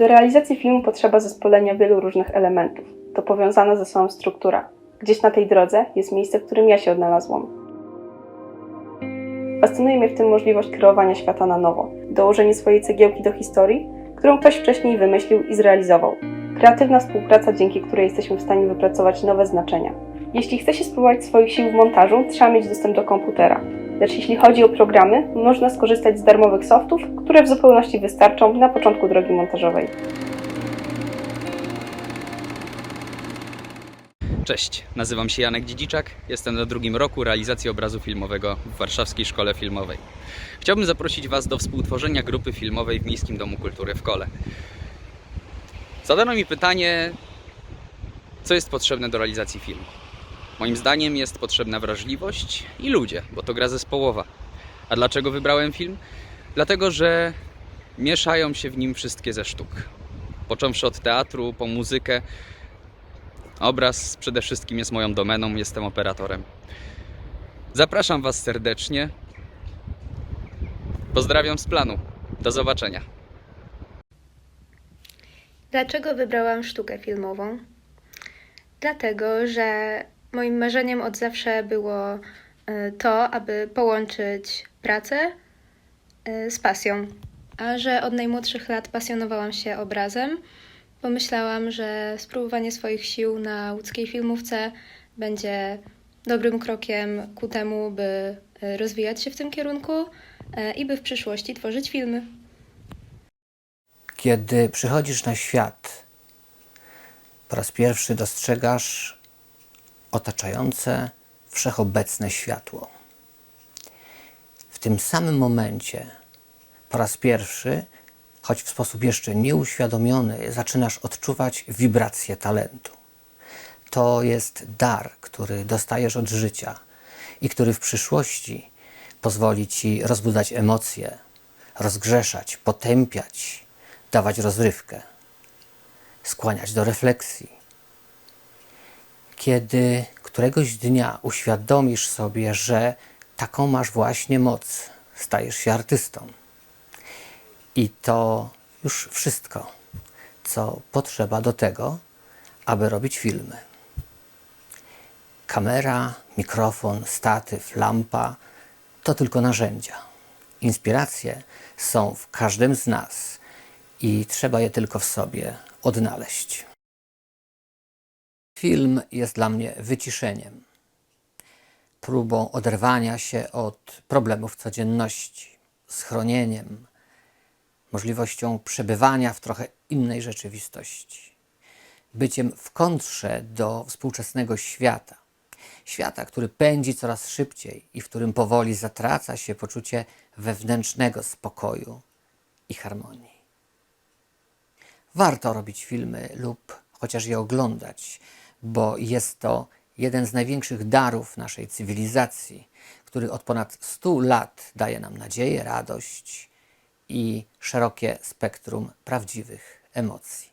Do realizacji filmu potrzeba zespolenia wielu różnych elementów. To powiązana ze sobą struktura. Gdzieś na tej drodze jest miejsce, w którym ja się odnalazłam. Fascynuje mnie w tym możliwość kreowania świata na nowo, dołożenie swojej cegiełki do historii, którą ktoś wcześniej wymyślił i zrealizował. Kreatywna współpraca, dzięki której jesteśmy w stanie wypracować nowe znaczenia. Jeśli chce się spróbować swoich sił w montażu, trzeba mieć dostęp do komputera. Lecz jeśli chodzi o programy, można skorzystać z darmowych softów, które w zupełności wystarczą na początku drogi montażowej. Cześć, nazywam się Janek Dziedziczak, jestem na drugim roku realizacji obrazu filmowego w Warszawskiej Szkole Filmowej. Chciałbym zaprosić Was do współtworzenia grupy filmowej w Miejskim Domu Kultury w Kole. Zadano mi pytanie, co jest potrzebne do realizacji filmu. Moim zdaniem jest potrzebna wrażliwość i ludzie, bo to gra zespołowa. A dlaczego wybrałem film? Dlatego, że mieszają się w nim wszystkie ze sztuk. Począwszy od teatru, po muzykę, Obraz przede wszystkim jest moją domeną, jestem operatorem. Zapraszam Was serdecznie. Pozdrawiam z planu. Do zobaczenia. Dlaczego wybrałam sztukę filmową? Dlatego, że moim marzeniem od zawsze było e, to, aby połączyć pracę e, z pasją. A że od najmłodszych lat pasjonowałam się obrazem, pomyślałam, że spróbowanie swoich sił na łódzkiej filmówce będzie dobrym krokiem ku temu, by e, rozwijać się w tym kierunku i by w przyszłości tworzyć filmy. Kiedy przychodzisz na świat, po raz pierwszy dostrzegasz otaczające wszechobecne światło. W tym samym momencie, po raz pierwszy, choć w sposób jeszcze nieuświadomiony, zaczynasz odczuwać wibrację talentu. To jest dar, który dostajesz od życia i który w przyszłości pozwoli ci rozbudzać emocje, rozgrzeszać, potępiać, dawać rozrywkę, skłaniać do refleksji. Kiedy któregoś dnia uświadomisz sobie, że taką masz właśnie moc, stajesz się artystą. I to już wszystko, co potrzeba do tego, aby robić filmy. Kamera, mikrofon, statyw, lampa to tylko narzędzia. Inspiracje są w każdym z nas i trzeba je tylko w sobie odnaleźć. Film jest dla mnie wyciszeniem, próbą oderwania się od problemów codzienności, schronieniem, możliwością przebywania w trochę innej rzeczywistości, byciem w kontrze do współczesnego świata. Świata, który pędzi coraz szybciej i w którym powoli zatraca się poczucie wewnętrznego spokoju i harmonii. Warto robić filmy lub chociaż je oglądać, bo jest to jeden z największych darów naszej cywilizacji, który od ponad 100 lat daje nam nadzieję, radość i szerokie spektrum prawdziwych emocji.